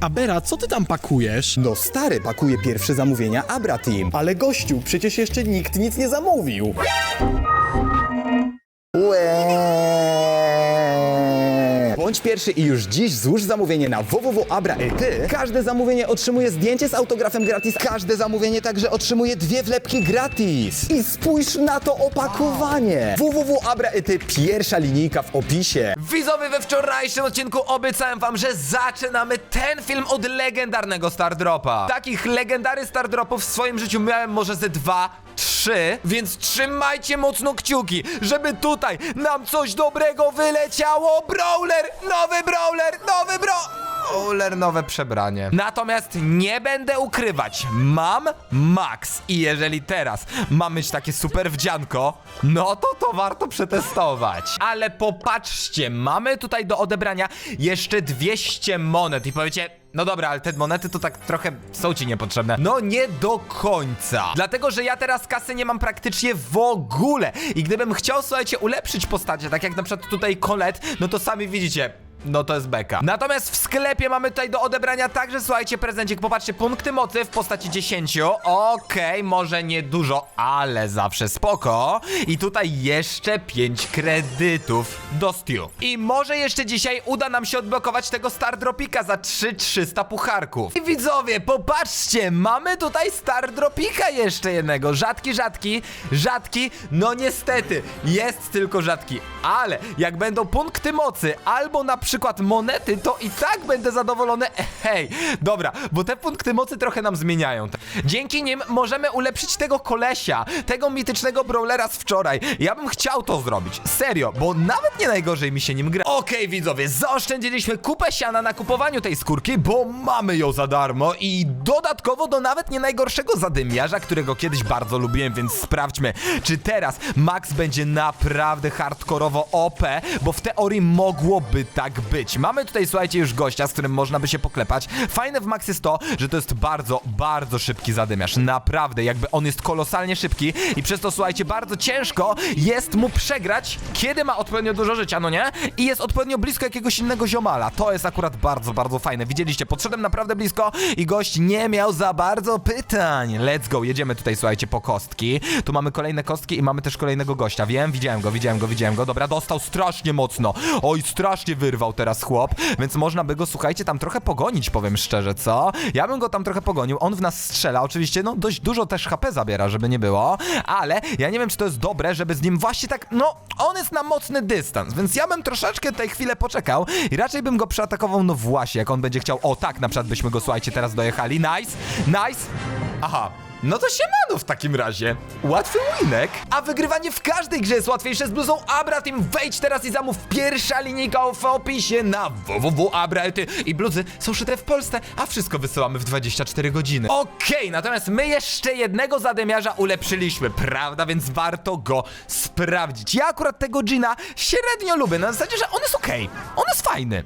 Abera, co ty tam pakujesz? No stary pakuje pierwsze zamówienia Abra Team. Ale gościu, przecież jeszcze nikt nic nie zamówił. Łeee. Bądź pierwszy i już dziś złóż zamówienie na www.abra.ty. Każde zamówienie otrzymuje zdjęcie z autografem gratis. Każde zamówienie także otrzymuje dwie wlepki gratis. I spójrz na to opakowanie. www.abra.ty pierwsza linijka w opisie. Widzowie, we wczorajszym odcinku obiecałem wam, że zaczynamy ten film od legendarnego Stardropa. Takich legendary Stardropów w swoim życiu miałem może ze dwa, trzy, więc trzymajcie mocno kciuki, żeby tutaj nam coś dobrego wyleciało. Brawler, nowy Brawler, nowy Bro... Brawler, nowe przebranie. Natomiast nie będę ukrywać, mam Max i jeżeli teraz mam mieć takie super wdzianko, no to to warto przetestować. Ale popatrzcie, mamy tutaj do odebrania jeszcze 200 monet i powiecie, no dobra, ale te monety to tak trochę są ci niepotrzebne. No nie do końca. Dlatego, że ja teraz kasy nie mam praktycznie w ogóle. I gdybym chciał, słuchajcie, ulepszyć postacie, tak jak na przykład tutaj Colette, no to sami widzicie, no to jest beka. Natomiast w sklepie mamy tutaj do odebrania także, słuchajcie, prezencik. Popatrzcie, punkty mocy w postaci 10. Okej, może nie dużo, ale zawsze spoko. I tutaj jeszcze 5 kredytów do Stew. I może jeszcze dzisiaj uda nam się odblokować tego Stardropika za 3300 pucharków. I widzowie, popatrzcie, mamy tutaj Stardropika jeszcze jednego. Rzadki, rzadki, rzadki. No niestety, jest tylko rzadki. Ale jak będą punkty mocy albo na przykład monety, to i tak będę zadowolony. Hej, dobra, bo te punkty mocy trochę nam zmieniają. Dzięki nim możemy ulepszyć tego kolesia, tego mitycznego brawlera z wczoraj. Ja bym chciał to zrobić, serio, bo nawet nie najgorzej mi się nim gra. Okej, widzowie, zaoszczędziliśmy kupę siana na kupowaniu tej skórki, bo mamy ją za darmo i dodatkowo do nawet nie najgorszego zadymiarza, którego kiedyś bardzo lubiłem, więc sprawdźmy, czy teraz Max będzie naprawdę hardkorowo OP, bo w teorii mogłoby tak być. Mamy tutaj, słuchajcie, już gościa, z którym można by się poklepać. Fajne w Max jest to, że to jest bardzo, bardzo szybki zadymiarz. Naprawdę, jakby on jest kolosalnie szybki i przez to, słuchajcie, bardzo ciężko jest mu przegrać, kiedy ma odpowiednio dużo życia, no nie? I jest odpowiednio blisko jakiegoś innego ziomala. To jest akurat bardzo, bardzo fajne. Widzieliście, podszedłem naprawdę blisko i gość nie miał za bardzo pytań. Let's go, jedziemy tutaj, słuchajcie, po kostki. Tu mamy kolejne kostki i mamy też kolejnego gościa. Wiem, widziałem go, widziałem go, widziałem go. Dobra, dostał strasznie mocno. Oj, strasznie wyrwał teraz chłop, więc można by go, słuchajcie, tam trochę pogonić, powiem szczerze, co? Ja bym go tam trochę pogonił. On w nas strzela, oczywiście, no dość dużo też HP zabiera, żeby nie było, ale ja nie wiem, czy to jest dobre, żeby z nim właśnie tak, no, on jest na mocny dystans, więc ja bym troszeczkę tej chwilę poczekał i raczej bym go przeatakował, no właśnie, jak on będzie chciał, o tak, na przykład byśmy go, słuchajcie, teraz dojechali, nice, nice, aha, no to siemano w takim razie. Łatwy winek. A wygrywanie w każdej grze jest łatwiejsze z bluzą Abra Team. Wejdź teraz i zamów pierwsza linijka w opisie na www.abra.ty. I bluzy są szyte w Polsce, a wszystko wysyłamy w 24 godziny. Okej, natomiast my jeszcze jednego zadymiarza ulepszyliśmy, prawda? Więc warto go sprawdzić. Ja akurat tego Gina średnio lubię, na zasadzie, że on jest okej. On jest fajny.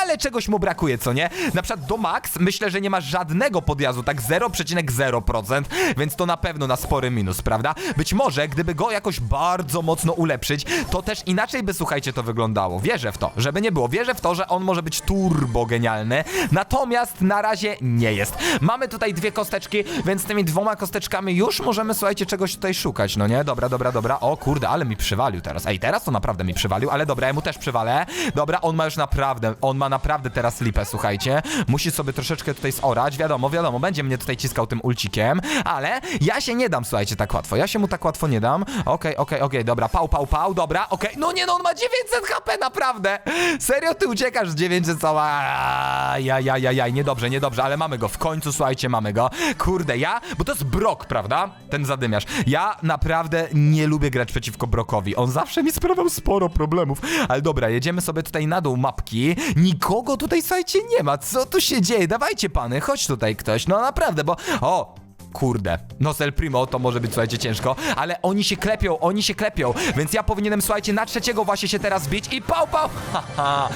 Ale czegoś mu brakuje, co nie? Na przykład do Max myślę, że nie ma żadnego podjazdu, tak 0,0%, więc to na pewno na spory minus, prawda? Być może, gdyby go jakoś bardzo mocno ulepszyć, to też inaczej by, słuchajcie, to wyglądało. Wierzę w to, żeby nie było. Wierzę w to, że on może być turbo genialny, natomiast na razie nie jest. Mamy tutaj dwie kosteczki, więc tymi dwoma kosteczkami już możemy, słuchajcie, czegoś tutaj szukać, no nie? Dobra, dobra, dobra. O kurde, ale mi przywalił teraz. Ej, teraz to naprawdę mi przywalił, ale dobra, ja mu też przywalę. Dobra, on ma już naprawdę, on ma naprawdę teraz lipę, słuchajcie. Musi sobie troszeczkę tutaj zorać. Wiadomo, wiadomo, będzie mnie tutaj ciskał tym ulcikiem, ale ja się nie dam, słuchajcie, tak łatwo. Ja się mu tak łatwo nie dam. Okej, okej, okej, dobra, pał, pał, pał, dobra, okej. No nie, no on ma 900 HP, naprawdę. Serio, ty uciekasz z 900 cała. Ja, ja, ja, ja, niedobrze, niedobrze, ale mamy go. W końcu, słuchajcie, mamy go. Kurde, ja, bo to jest Brok, prawda? Ten zadymiarz. Ja naprawdę nie lubię grać przeciwko Brokowi. On zawsze mi sprawiał sporo problemów. Ale dobra, jedziemy sobie tutaj na dół mapki. Nikogo tutaj, słuchajcie, nie ma. Co tu się dzieje? Dawajcie, pany, chodź tutaj ktoś. No naprawdę, bo... O, Kurde, no z El Primo to może być, słuchajcie, ciężko, ale oni się klepią, oni się klepią, więc ja powinienem, słuchajcie, na trzeciego właśnie się teraz bić i pał, pał, ha, ha,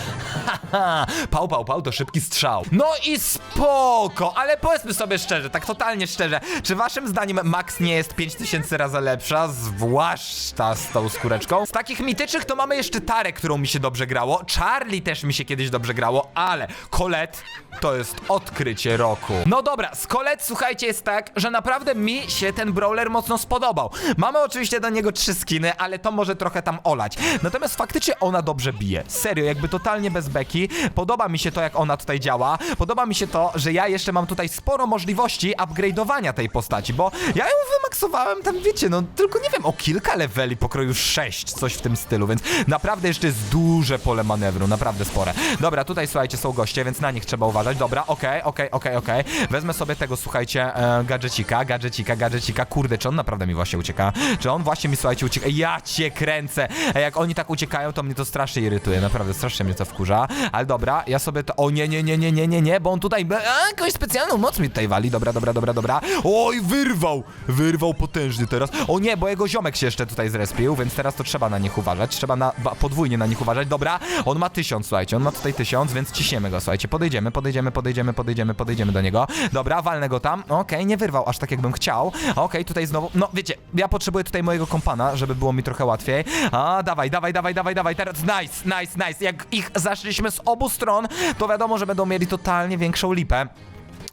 ha. pał, pał, pał, to szybki strzał. No i spoko, ale powiedzmy sobie szczerze, tak totalnie szczerze, czy waszym zdaniem Max nie jest 5000 razy lepsza, zwłaszcza z tą skóreczką? Z takich mitycznych to mamy jeszcze Tarę, którą mi się dobrze grało, Charlie też mi się kiedyś dobrze grało, ale Colette to jest odkrycie roku. No dobra, z Colette, słuchajcie, jest tak, że naprawdę mi się ten brawler mocno spodobał. Mamy oczywiście do niego trzy skiny, ale to może trochę tam olać. Natomiast faktycznie ona dobrze bije. Serio, jakby totalnie bez beki. Podoba mi się to, jak ona tutaj działa. Podoba mi się to, że ja jeszcze mam tutaj sporo możliwości upgrade'owania tej postaci, bo ja ją wymaksowałem tam, wiecie, no tylko nie wiem, o kilka leveli pokroju 6, coś w tym stylu, więc naprawdę jeszcze jest duże pole manewru, naprawdę spore. Dobra, tutaj słuchajcie, są goście, więc na nich trzeba uważać. Dobra, okej, okej, okej, okej. Wezmę sobie tego, słuchajcie, e, gadżecika, gadżecika, gadżecika. Kurde, czy on naprawdę mi właśnie ucieka? Czy on właśnie mi, słuchajcie, ucieka? Ja cię kręcę! A jak oni tak uciekają, to mnie to strasznie irytuje, naprawdę, strasznie mnie to wkurza. Ale dobra, ja sobie to... O nie, nie, nie, nie, nie, nie, nie, bo on tutaj... A, jakąś specjalną moc mi tutaj wali. Dobra, dobra, dobra, dobra. Oj, wyrwał! Wyrwał potężny teraz. O nie, bo jego ziomek się jeszcze tutaj zrespił, więc teraz to trzeba na nich uważać. Trzeba na podwójnie na nich uważać. Dobra, on ma tysiąc, słuchajcie, on ma tutaj tysiąc, więc ciśniemy go, słuchajcie. Podejdziemy, podejdziemy, podejdziemy, podejdziemy, podejdziemy do niego. Dobra, walnę go tam. Okej, nie wyrwał aż tak, jakbym chciał. Okej, tutaj znowu... No, wiecie, ja potrzebuję tutaj mojego kompana, żeby było mi trochę łatwiej. A, dawaj, dawaj, dawaj, dawaj, dawaj. Teraz nice, nice, nice. Jak ich zaszliśmy z obu stron, to wiadomo, że będą mieli totalnie większą lipę.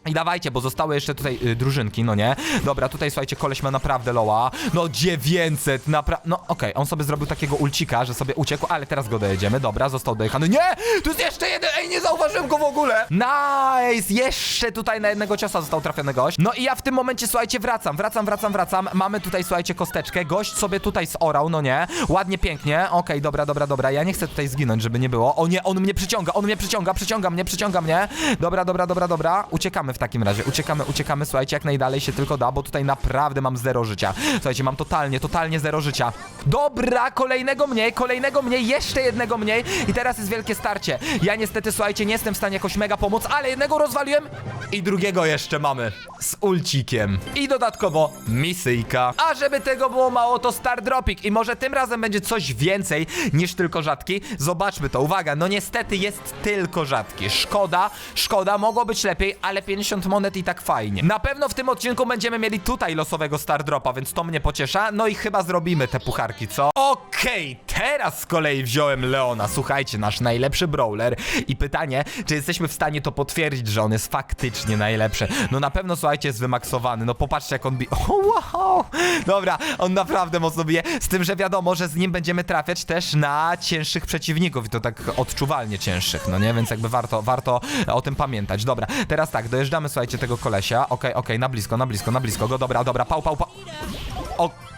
I dawajcie, bo zostały jeszcze tutaj y, drużynki, no nie? Dobra, tutaj słuchajcie, koleś ma naprawdę loła. No 900, naprawdę. No okej, on sobie zrobił takiego ulcika, że sobie uciekł, ale teraz go dojedziemy. Dobra, został dojechany. Nie! Tu jest jeszcze jeden! Ej, nie zauważyłem go w ogóle! Nice! Jeszcze tutaj na jednego ciosa został trafiony gość. No i ja w tym momencie, słuchajcie, wracam, wracam, wracam, wracam. Mamy tutaj, słuchajcie, kosteczkę. Gość sobie tutaj zorał, no nie? Ładnie, pięknie. Okej, dobra, dobra, dobra. Ja nie chcę tutaj zginąć, żeby nie było. O nie, on mnie przyciąga, on mnie przyciąga, przyciąga mnie, przyciąga mnie. Dobra, dobra, dobra, dobra. Uciekamy w takim razie. Uciekamy, uciekamy, słuchajcie, jak najdalej się tylko da, bo tutaj naprawdę mam zero życia. Słuchajcie, mam totalnie, totalnie zero życia. Dobra, kolejnego mniej, kolejnego mniej, jeszcze jednego mniej i teraz jest wielkie starcie. Ja niestety, słuchajcie, nie jestem w stanie jakoś mega pomóc, ale jednego rozwaliłem i drugiego jeszcze mamy z ulcikiem. I dodatkowo misyjka. A żeby tego było mało, to Star Dropik i może tym razem będzie coś więcej niż tylko rzadki. Zobaczmy to, uwaga, no niestety jest tylko rzadki. Szkoda, szkoda, mogło być lepiej, ale 50 monet i tak fajnie. Na pewno w tym odcinku będziemy mieli tutaj losowego Star Dropa, więc to mnie pociesza. No i chyba zrobimy te pucharki, co? Okej, teraz z kolei wziąłem Leona. Słuchajcie, nasz najlepszy brawler. I pytanie, czy jesteśmy w stanie to potwierdzić, że on jest faktycznie najlepszy? No na pewno, słuchajcie, jest wymaksowany. No popatrzcie, jak on bije. O, wow! Dobra, on naprawdę mocno bije. Z tym, że wiadomo, że z nim będziemy trafiać też na cięższych przeciwników i to tak odczuwalnie cięższych, no nie? Więc jakby warto, warto o tym pamiętać. Dobra, teraz tak, dojeżdżamy, słuchajcie, tego kolesia. Okej, okej, na blisko, na blisko, na blisko go. Dobra, dobra, pał, pał, pał. Okej,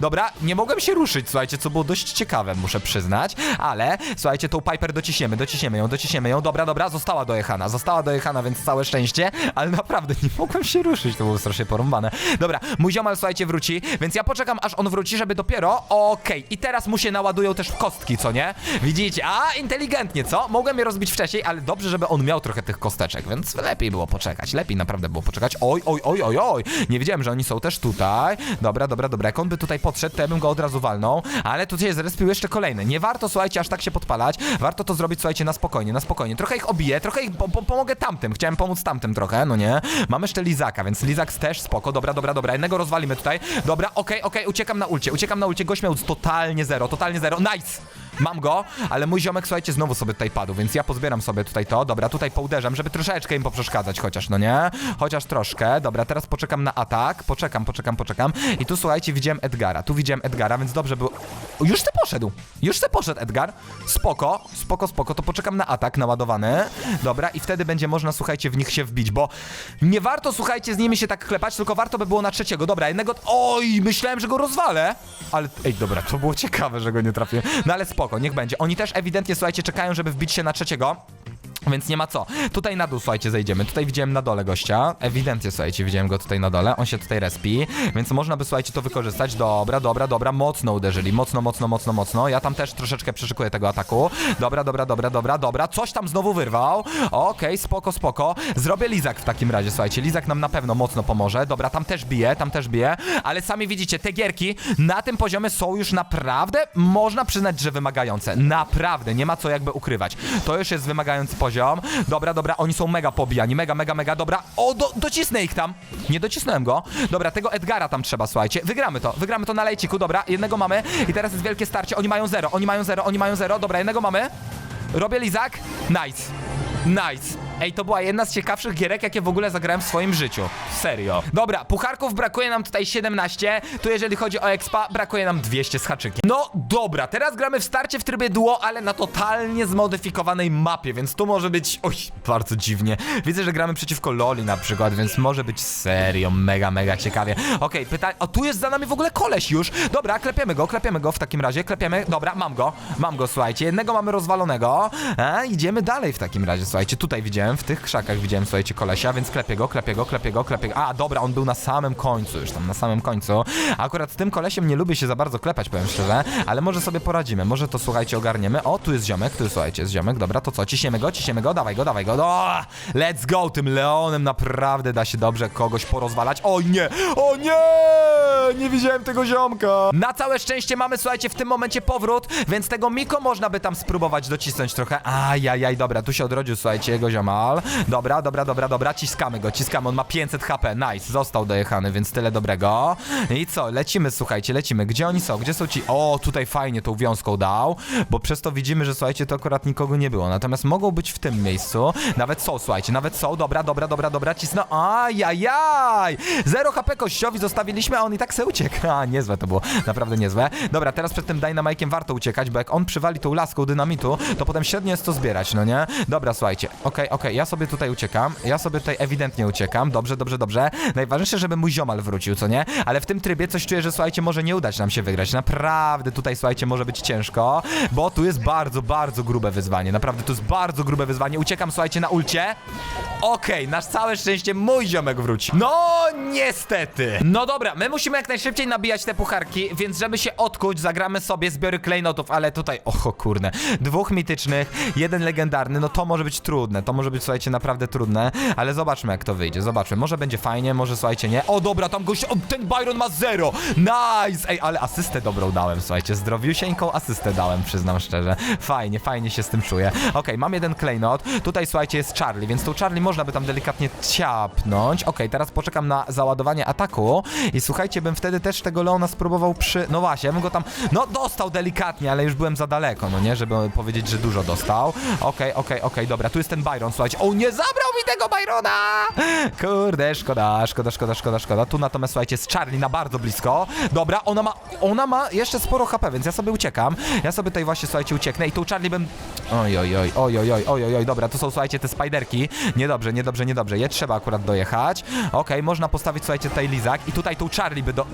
dobra, nie mogłem się ruszyć, słuchajcie, co było dość ciekawe, muszę przyznać, ale słuchajcie, tą Piper dociśniemy, dociśniemy ją, dociśniemy ją, dobra, dobra, została dojechana, została dojechana, więc całe szczęście, ale naprawdę nie mogłem się ruszyć, to było strasznie porąbane. Dobra, mój ziomal, słuchajcie, wróci, więc ja poczekam, aż on wróci, żeby dopiero, okej, i teraz mu się naładują też w kostki, co nie? Widzicie, a, inteligentnie, co? Mogłem je rozbić wcześniej, ale dobrze, żeby on miał trochę tych kosteczek, więc lepiej było poczekać, lepiej naprawdę było poczekać, oj, oj, oj, oj, oj, nie wiedziałem, że oni są też tutaj, dobra, dobra, dobra, jak on by tutaj podszedł, to ja bym go od razu walnął, ale tutaj się zrespił jeszcze kolejny. Nie warto, słuchajcie, aż tak się podpalać. Warto to zrobić, słuchajcie, na spokojnie, na spokojnie. Trochę ich obiję, trochę ich po po pomogę tamtym. Chciałem pomóc tamtym trochę, no nie? Mamy jeszcze Lizaka, więc Lizak też spoko. Dobra, dobra, dobra. Jednego rozwalimy tutaj. Dobra, okej, okej, uciekam na ulcie, uciekam na ulcie. Gość miał totalnie zero, totalnie zero. Nice! Mam go, ale mój ziomek, słuchajcie, znowu sobie tutaj padł, więc ja pozbieram sobie tutaj to. Dobra, tutaj pouderzam, żeby troszeczkę im poprzeszkadzać chociaż, no nie? Chociaż troszkę. Dobra, teraz poczekam na atak. Poczekam, poczekam, poczekam. I tu, słuchajcie, widziałem Edgara. Tu widziałem Edgara, więc dobrze było... O, już se poszedł! Już se poszedł Edgar. Spoko, spoko, spoko. To poczekam na atak naładowany. Dobra, i wtedy będzie można, słuchajcie, w nich się wbić, bo nie warto, słuchajcie, z nimi się tak klepać, tylko warto by było na trzeciego. Dobra, jednego... Oj, myślałem, że go rozwalę. Ale, ej, dobra, to było ciekawe, że go nie trafiłem. No ale spoko, niech będzie. Oni też ewidentnie, słuchajcie, czekają, żeby wbić się na trzeciego. Więc nie ma co. Tutaj na dół, słuchajcie, zejdziemy. Tutaj widziałem na dole gościa. Ewidentnie, słuchajcie, widziałem go tutaj na dole. On się tutaj respi, więc można by, słuchajcie, to wykorzystać. Dobra, dobra, dobra. Mocno uderzyli. Mocno, mocno, mocno, mocno. Ja tam też troszeczkę przeszykuję tego ataku. Dobra, dobra, dobra, dobra, dobra. Coś tam znowu wyrwał. Okej, spoko, spoko. Zrobię lizak w takim razie, słuchajcie. Lizak nam na pewno mocno pomoże. Dobra, tam też bije, tam też bije. Ale sami widzicie, te gierki na tym poziomie są już naprawdę, można przyznać, że wymagające. Naprawdę, nie ma co jakby ukrywać. To już jest wymagający poziom. Dobra, dobra, oni są mega pobijani, mega, mega, mega, dobra. O, do, docisnę ich tam. Nie docisnąłem go. Dobra, tego Edgara tam trzeba, słuchajcie. Wygramy to, wygramy to na lejciku, dobra. Jednego mamy i teraz jest wielkie starcie. Oni mają zero, oni mają zero, oni mają zero. Dobra, jednego mamy. Robię lizak. Nice. Nice. Ej, to była jedna z ciekawszych gierek, jakie w ogóle zagrałem w swoim życiu. Serio. Dobra, pucharków brakuje nam tutaj 17. Tu jeżeli chodzi o expa, brakuje nam 200 z haczykiem. No dobra, teraz gramy w starcie w trybie duo, ale na totalnie zmodyfikowanej mapie, więc tu może być... Oj, bardzo dziwnie. Widzę, że gramy przeciwko Loli na przykład, więc może być serio mega, mega ciekawie. Okej, pytanie... O, tu jest za nami w ogóle koleś już. Dobra, klepiemy go, klepiemy go w takim razie, klepiemy. Dobra, mam go, mam go, słuchajcie. Jednego mamy rozwalonego. A, idziemy dalej w takim razie, słuchajcie. Tutaj widziałem, w tych krzakach widziałem, słuchajcie, kolesia, więc klepię go, klepię go, klepię go, klepię go. A, dobra, on był na samym końcu już tam, na samym końcu. Akurat z tym kolesiem nie lubię się za bardzo klepać, powiem szczerze, ale może sobie poradzimy, może to, słuchajcie, ogarniemy. O, tu jest ziomek, tu, słuchajcie, jest ziomek, dobra, to co, ciśniemy go, ciśniemy go, dawaj go, dawaj go, no, let's go, tym Leonem naprawdę da się dobrze kogoś porozwalać. O nie, o nie, nie widziałem tego ziomka. Na całe szczęście mamy, słuchajcie, w tym momencie powrót, więc tego Miko można by tam spróbować docisnąć trochę. Ajajaj, dobra, tu się odrodził, słuchajcie, jego Dobra, dobra, dobra, dobra, ciskamy go, ciskamy, on ma 500 HP, nice, został dojechany, więc tyle dobrego. I co, lecimy, słuchajcie, lecimy. Gdzie oni są? Gdzie są ci? O, tutaj fajnie tą wiązką dał, bo przez to widzimy, że słuchajcie, to akurat nikogo nie było. Natomiast mogą być w tym miejscu. Nawet są, słuchajcie, nawet są. Dobra, dobra, dobra, dobra, cisnę. Ajajaj! Zero HP kościowi zostawiliśmy, a on i tak se uciekł. A, niezłe to było, naprawdę niezłe. Dobra, teraz przed tym dynamajkiem warto uciekać, bo jak on przywali tą laską dynamitu, to potem średnio jest to zbierać, no nie? Dobra, słuchajcie, okej, okej, ja sobie tutaj uciekam, ja sobie tutaj ewidentnie uciekam, dobrze, dobrze, dobrze. Najważniejsze, żeby mój ziomal wrócił, co nie? Ale w tym trybie coś czuję, że słuchajcie, może nie udać nam się wygrać. Naprawdę tutaj, słuchajcie, może być ciężko, bo tu jest bardzo, bardzo grube wyzwanie. Naprawdę, to jest bardzo grube wyzwanie. Uciekam, słuchajcie, na ulcie. Okej, na całe szczęście mój ziomek wróci. No, niestety. No dobra, my musimy jak najszybciej nabijać te pucharki, więc żeby się odkuć, zagramy sobie zbiory klejnotów, ale tutaj, oho kurne, dwóch mitycznych, jeden legendarny, no to może być trudne, to może słuchajcie, naprawdę trudne, ale zobaczmy jak to wyjdzie, zobaczmy, może będzie fajnie, może, słuchajcie, nie. O, dobra, tam gość, o, ten Byron ma zero, nice, ej, ale asystę dobrą dałem, słuchajcie, zdrowiusieńką asystę dałem, przyznam szczerze, fajnie, fajnie się z tym czuję. Okej, mam jeden klejnot, tutaj, słuchajcie, jest Charlie, więc tą Charlie można by tam delikatnie ciapnąć, okej, teraz poczekam na załadowanie ataku i słuchajcie, bym wtedy też tego Leona spróbował przy... No właśnie, ja bym go tam... No, dostał delikatnie, ale już byłem za daleko, no nie? Żeby powiedzieć, że dużo dostał. Okej, okej, okej, dobra, tu jest ten Byron, słuchajcie. O, nie zabrał mi tego Byrona! Kurde, szkoda, szkoda, szkoda, szkoda, szkoda. Tu natomiast, słuchajcie, jest Charlie na bardzo blisko. Dobra, ona ma... Ona ma jeszcze sporo HP, więc ja sobie uciekam. Ja sobie tutaj właśnie, słuchajcie, ucieknę i tu Charlie bym... Oj, oj, oj, oj, oj, oj, oj, oj, dobra, to są, słuchajcie, te spiderki. Niedobrze, niedobrze, niedobrze. Je trzeba akurat dojechać. Okej, można postawić, słuchajcie, tutaj lizak i tutaj tą Charlie by do...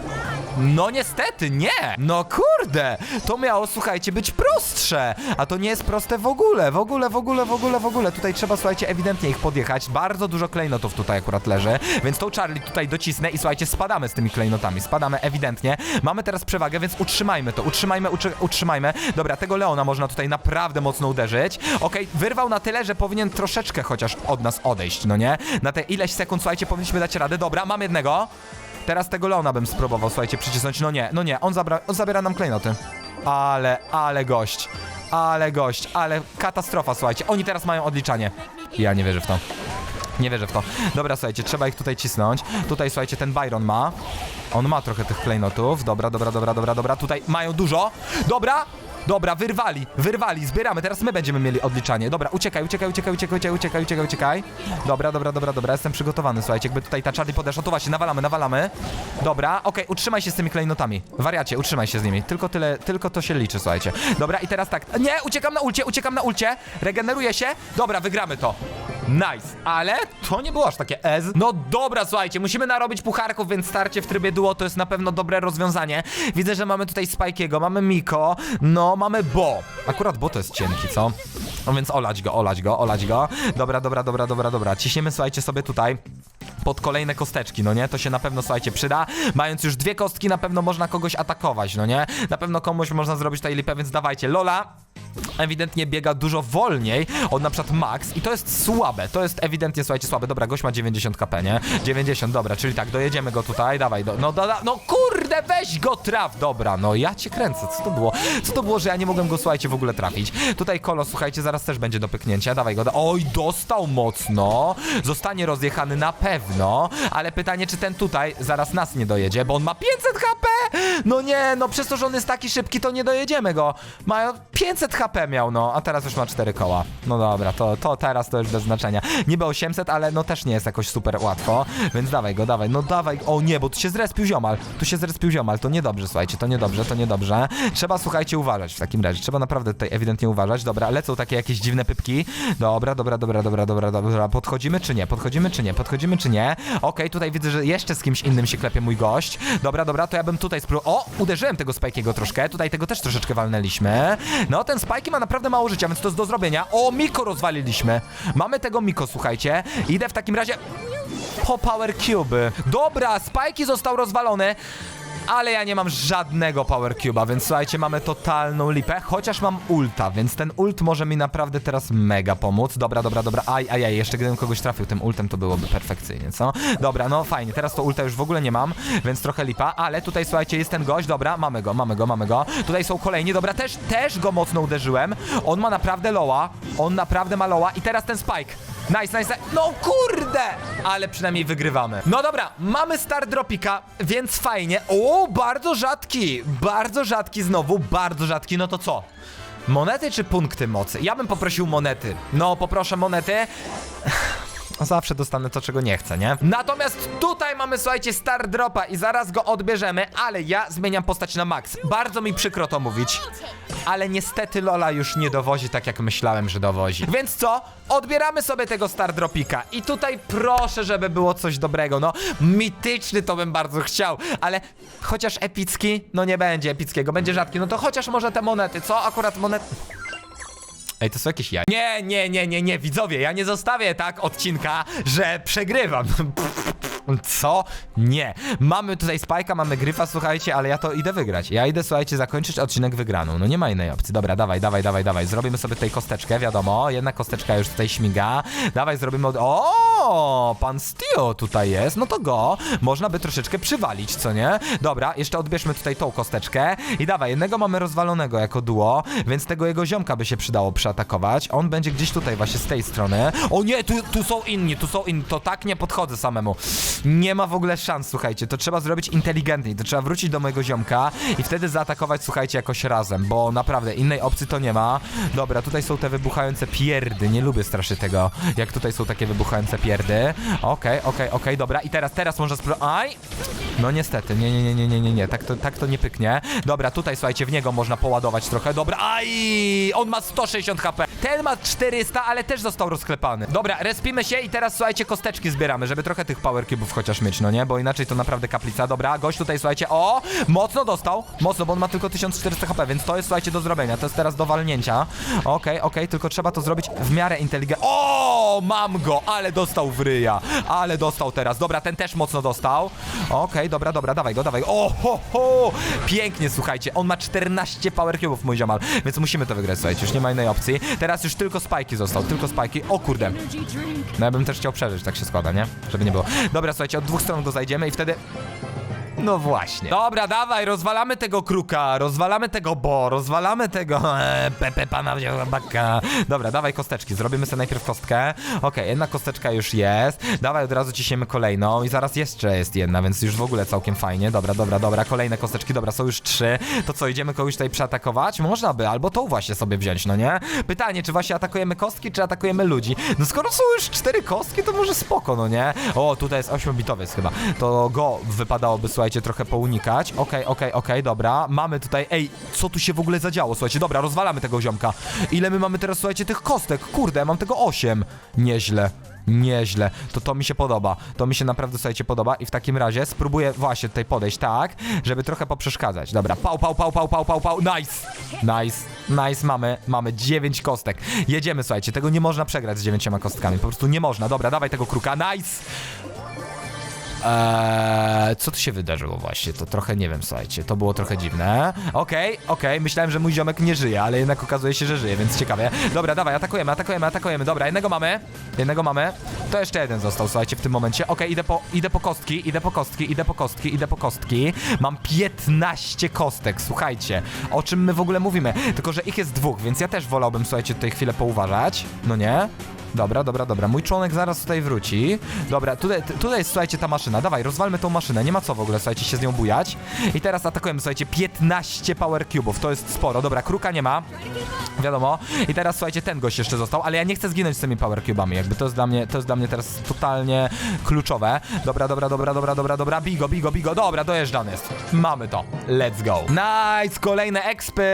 No niestety, nie! No kurde! To miało, słuchajcie, być prostsze! A to nie jest proste w ogóle, w ogóle, w ogóle, w ogóle, w ogóle. Tutaj trzeba, słuchajcie, ewidentnie ich podjechać. Bardzo dużo klejnotów tutaj akurat leży, więc tą Charlie tutaj docisnę i słuchajcie, spadamy z tymi klejnotami. Spadamy ewidentnie. Mamy teraz przewagę, więc utrzymajmy to, utrzymajmy, utrzy utrzymajmy. Dobra, tego Leona można tutaj naprawdę mocno uderzyć. Okej, wyrwał na tyle, że powinien troszeczkę chociaż od nas odejść, no nie? Na te ileś sekund, słuchajcie, powinniśmy dać radę. Dobra, mam jednego. Teraz tego Leona bym spróbował, słuchajcie, przycisnąć. No nie, no nie, on, zabra on zabiera nam klejnoty. Ale, ale gość. Ale gość, ale katastrofa, słuchajcie. Oni teraz mają odliczanie. Ja nie wierzę w to. Nie wierzę w to. Dobra, słuchajcie, trzeba ich tutaj cisnąć. Tutaj, słuchajcie, ten Byron ma. On ma trochę tych klejnotów. Dobra, dobra, dobra, dobra, dobra. Tutaj mają dużo. Dobra! Dobra, wyrwali, wyrwali, zbieramy, teraz my będziemy mieli odliczanie. Dobra, uciekaj, uciekaj, uciekaj, uciekaj, uciekaj, uciekaj, uciekaj. Dobra, dobra, dobra, dobra, jestem przygotowany, słuchajcie, jakby tutaj ta Charlie podeszła, to właśnie, nawalamy, nawalamy. Dobra, okej, okay, utrzymaj się z tymi klejnotami. Wariacie, utrzymaj się z nimi, tylko tyle, tylko to się liczy, słuchajcie. Dobra, i teraz tak, nie, uciekam na ulcie, uciekam na ulcie, regeneruję się, dobra, wygramy to. Nice, ale to nie było aż takie ez. No dobra, słuchajcie, musimy narobić pucharków, więc starcie w trybie duo to jest na pewno dobre rozwiązanie. Widzę, że mamy tutaj Spike'ego, mamy Miko, no mamy Bo. Akurat Bo to jest cienki, co? No więc olać go, olać go, olać go. Dobra, dobra, dobra, dobra, dobra. Ciśniemy, słuchajcie, sobie tutaj pod kolejne kosteczki, no nie? To się na pewno, słuchajcie, przyda. Mając już dwie kostki, na pewno można kogoś atakować, no nie? Na pewno komuś można zrobić tutaj lipę, więc dawajcie. Lola ewidentnie biega dużo wolniej od na przykład Max i to jest słabe, to jest ewidentnie, słuchajcie, słabe. Dobra, gość ma 90 kp, nie? 90, dobra, czyli tak, dojedziemy go tutaj, dawaj, do, no, da, da, no kurde, weź go traf, dobra, no ja cię kręcę, co to było? Co to było, że ja nie mogłem go, słuchajcie, w ogóle trafić? Tutaj Kolo, słuchajcie, zaraz też będzie do pyknięcia, dawaj go, oj, dostał mocno, zostanie rozjechany na pewno, ale pytanie, czy ten tutaj zaraz nas nie dojedzie, bo on ma 500 HP, no nie, no przez to, że on jest taki szybki, to nie dojedziemy go, ma 500 HP miał, no, a teraz już ma 4 koła, no dobra, to, to teraz to już bez znaczenia, niby 800, ale no też nie jest jakoś super łatwo, więc dawaj go, dawaj, no dawaj, o nie, bo tu się zrespił ziomal, tu się zrespił ziomal, to niedobrze, słuchajcie, to niedobrze, to niedobrze, trzeba, słuchajcie, uważać w takim razie, trzeba naprawdę tutaj ewidentnie uważać, dobra, lecą takie jakieś dziwne pypki, dobra, dobra, dobra, dobra, dobra, dobra, podchodzimy czy nie, podchodzimy czy nie, podchodzimy czy nie, okej, tutaj widzę, że jeszcze z kimś innym się klepie mój gość, dobra, dobra, to ja bym tutaj spróbował, o, uderzyłem tego Spike'ego troszkę, tutaj tego też troszeczkę walnęliśmy, no, ten Spike'i ma naprawdę mało życia, więc to jest do zrobienia, o, Miko rozwaliliśmy, mamy tego Miko, słuchajcie, idę w takim razie po Power Cube. Dobra, Spikey został rozwalony. Ale ja nie mam żadnego Power Cube'a, więc słuchajcie, mamy totalną lipę, chociaż mam ulta, więc ten ult może mi naprawdę teraz mega pomóc. Dobra, dobra, dobra, aj, aj, aj, jeszcze gdybym kogoś trafił tym ultem, to byłoby perfekcyjnie, co? Dobra, no fajnie, teraz to ulta już w ogóle nie mam, więc trochę lipa, ale tutaj słuchajcie, jest ten gość, dobra, mamy go, mamy go, mamy go. Tutaj są kolejni, dobra, też, też go mocno uderzyłem. On ma naprawdę loła, on naprawdę ma loła i teraz ten Spike. Nice, nice, nice. No kurde! Ale przynajmniej wygrywamy. No dobra, mamy Star Dropika, więc fajnie. O, bardzo rzadki. Bardzo rzadki znowu, bardzo rzadki. No to co? Monety czy punkty mocy? Ja bym poprosił monety. No, poproszę monety. Zawsze dostanę to, czego nie chcę, nie? Natomiast tutaj mamy, słuchajcie, Star Dropa i zaraz go odbierzemy, ale ja zmieniam postać na max. Bardzo mi przykro to mówić, ale niestety Lola już nie dowozi tak, jak myślałem, że dowozi. Więc co? Odbieramy sobie tego Star Dropika i tutaj proszę, żeby było coś dobrego, no. Mityczny to bym bardzo chciał, ale chociaż epicki, no nie będzie epickiego, będzie rzadki, no to chociaż może te monety, co? Akurat monety... Ej, to są jakieś jaj. Nie, nie, nie, nie, nie, widzowie, ja nie zostawię tak odcinka, że przegrywam. Co? Nie. Mamy tutaj Spajka, mamy Gryfa, słuchajcie, ale ja to idę wygrać. Ja idę, słuchajcie, zakończyć odcinek wygraną. No nie ma innej opcji. Dobra, dawaj, dawaj, dawaj, dawaj. Zrobimy sobie tutaj kosteczkę, wiadomo. Jedna kosteczka już tutaj śmiga. Dawaj, zrobimy od... O, pan Stio tutaj jest. No to go można by troszeczkę przywalić, co nie? Dobra, jeszcze odbierzmy tutaj tą kosteczkę. I dawaj, jednego mamy rozwalonego jako duo, więc tego jego ziomka by się przydało przeatakować. On będzie gdzieś tutaj właśnie z tej strony. O nie, tu, tu są inni, tu są inni. To tak nie podchodzę samemu. Nie ma w ogóle szans, słuchajcie. To trzeba zrobić inteligentniej. To trzeba wrócić do mojego ziomka i wtedy zaatakować, słuchajcie, jakoś razem, bo naprawdę innej opcji to nie ma. Dobra, tutaj są te wybuchające pierdy. Nie lubię strasznie tego, jak tutaj są takie wybuchające pierdy. Okej, okej, okej, dobra. I teraz, teraz można spróbować. Aj! No niestety, nie, nie, nie, nie, nie, nie, nie. Tak to, tak to nie pyknie. Dobra, tutaj słuchajcie, w niego można poładować trochę. Dobra, aj! On ma 160 HP. Ten ma 400, ale też został rozklepany. Dobra, respimy się i teraz słuchajcie, kosteczki zbieramy, żeby trochę tych power cube'ów chociaż mieć, no nie? Bo inaczej to naprawdę kaplica. Dobra, gość tutaj, słuchajcie, o! Mocno dostał, mocno, bo on ma tylko 1400 HP, więc to jest, słuchajcie, do zrobienia. To jest teraz do walnięcia. Okej, okej, tylko trzeba to zrobić w miarę inteligentnie. O! Mam go, ale dostał w ryja. Ale dostał teraz. Dobra, ten też mocno dostał. Okej, dobra, dobra, dawaj go, dawaj go. Ho, ho! Pięknie, słuchajcie. On ma 14 power cube'ów, mój ziomal, więc musimy to wygrać, słuchajcie. Już nie ma innej opcji. Teraz już tylko spajki został, tylko spajki. O kurde. No ja bym też chciał przeżyć, tak się składa, nie? Żeby nie było. Dobra, słuchajcie, od dwóch stron go zajdziemy i wtedy... No właśnie. Dobra, dawaj, rozwalamy tego kruka, rozwalamy tego bo, rozwalamy tego e, Pepe pana baka. Dobra, dawaj kosteczki, zrobimy sobie najpierw kostkę. Okej, jedna kosteczka już jest. Dawaj, od razu ciśniemy kolejną i zaraz jeszcze jest jedna, więc już w ogóle całkiem fajnie. Dobra, dobra, dobra, kolejne kosteczki, dobra, są już trzy. To co, idziemy kogoś tutaj przeatakować? Można by, albo tą właśnie sobie wziąć, no nie? Pytanie, czy właśnie atakujemy kostki, czy atakujemy ludzi? No skoro są już cztery kostki, to może spoko, no nie? O, tutaj jest 8-bitowiec chyba. To go wypadałoby, słuchajcie, trochę pounikać. Okej, okej, okej, dobra. Mamy tutaj, ej, co tu się w ogóle zadziało? Słuchajcie, dobra, rozwalamy tego ziomka. Ile my mamy teraz, słuchajcie, tych kostek? Kurde, ja mam tego 8. Nieźle. Nieźle, to to mi się podoba. To mi się naprawdę, słuchajcie, podoba i w takim razie spróbuję właśnie tutaj podejść tak, żeby trochę poprzeszkadzać. Dobra, pał, pał, pał, pał, pał, pał, pał, nice! Nice, nice, mamy, mamy 9 kostek. Jedziemy, słuchajcie, tego nie można przegrać z dziewięcioma kostkami, po prostu nie można. Dobra, dawaj tego kruka, nice! Eee, co tu się wydarzyło właśnie? To trochę nie wiem, słuchajcie, to było trochę dziwne. Okej, okej, myślałem, że mój ziomek nie żyje, ale jednak okazuje się, że żyje, więc ciekawie. Dobra, dawaj, atakujemy, atakujemy, atakujemy. Dobra, jednego mamy, jednego mamy. To jeszcze jeden został, słuchajcie, w tym momencie. Okej, idę po, idę po kostki, idę po kostki, idę po kostki, idę po kostki. Mam 15 kostek, słuchajcie. O czym my w ogóle mówimy? Tylko, że ich jest dwóch, więc ja też wolałbym, słuchajcie, tutaj chwilę pouważać. No nie? Dobra, dobra, dobra. Mój członek zaraz tutaj wróci. Dobra, tutaj, tutaj jest, słuchajcie, ta maszyna. Dawaj, rozwalmy tą maszynę. Nie ma co w ogóle, słuchajcie, się z nią bujać. I teraz atakujemy, słuchajcie, 15 power cube'ów. To jest sporo. Dobra, kruka nie ma. Wiadomo. I teraz, słuchajcie, ten gość jeszcze został, ale ja nie chcę zginąć z tymi power cube'ami. Jakby to jest dla mnie, to jest dla mnie teraz totalnie kluczowe. Dobra, dobra, dobra, dobra, dobra, dobra. Bigo, bigo, bigo. Dobra, dojeżdżany jest. Mamy to. Let's go. Nice, kolejne expy.